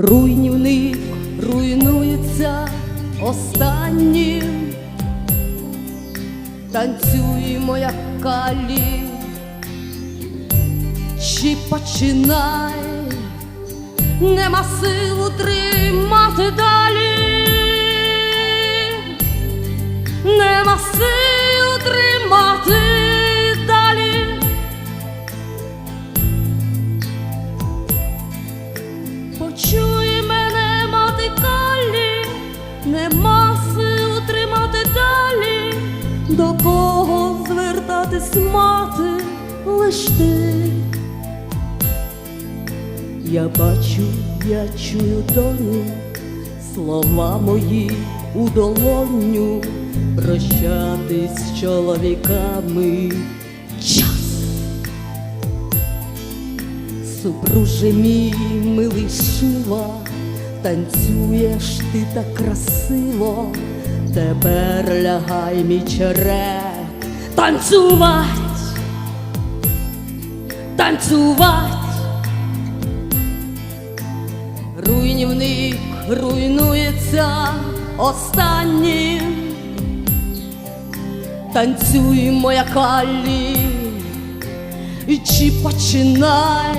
Руйнівник руйнується останнім, танцюємо, як калі, чи починай, нема сил утримати далі, нема сил утримати далі, до кого звертатись мати лиш ти. Я бачу, я чую доню, слова мої у долоню, прощатись з чоловіками час. Супруже мій милий шила, танцюєш ти так красиво, тепер лягай мій черек, танцювать, танцювать. Руйнівник руйнується останнім, танцюємо, як Аллі, і чи починай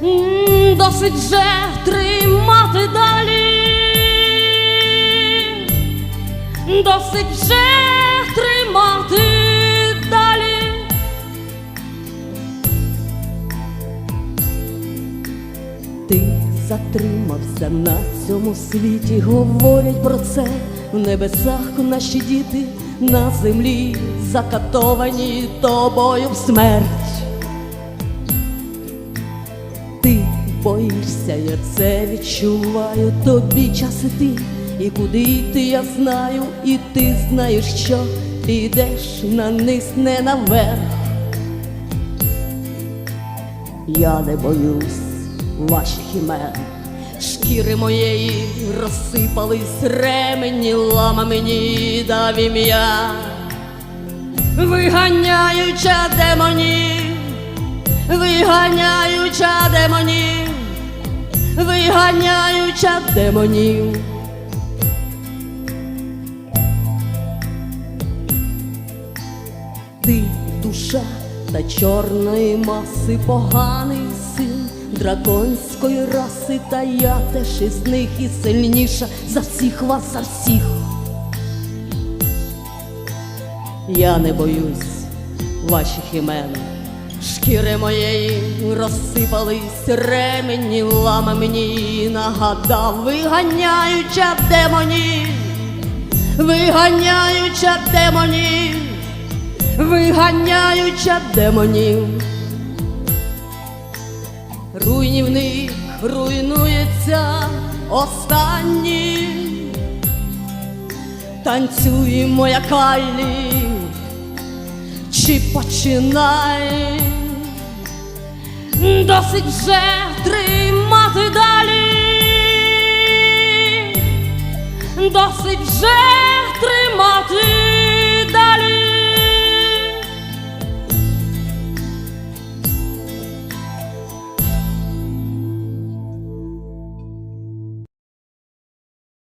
досить вже тримати далі, досить вже тримати далі. Ти затримався на цьому світі, говорять про це в небесах наші діти на землі закатовані тобою в смерть. Боїшся, я це відчуваю, тобі час іти, і куди йти, я знаю, і ти знаєш, що ти йдеш на низ, не наверх. Я не боюсь ваших імен. Шкіри моєї розсипались, ремені лама мені дав ім'я, виганяюча демонів, виганяюча демонів, виганяюча демонів. Ти душа та чорної маси, поганий син драконської раси, та я теж із них і сильніша за всіх вас, за всіх. Я не боюсь ваших імен. Шкіри моєї розсипались, ремені лама мені нагадав, виганяюча демонів, виганяюча демонів, виганяюча демонів. Руйнівник руйнується останній, танцюємо, як Аллі, чи починай, досить вже тримати далі, досить вже тримати.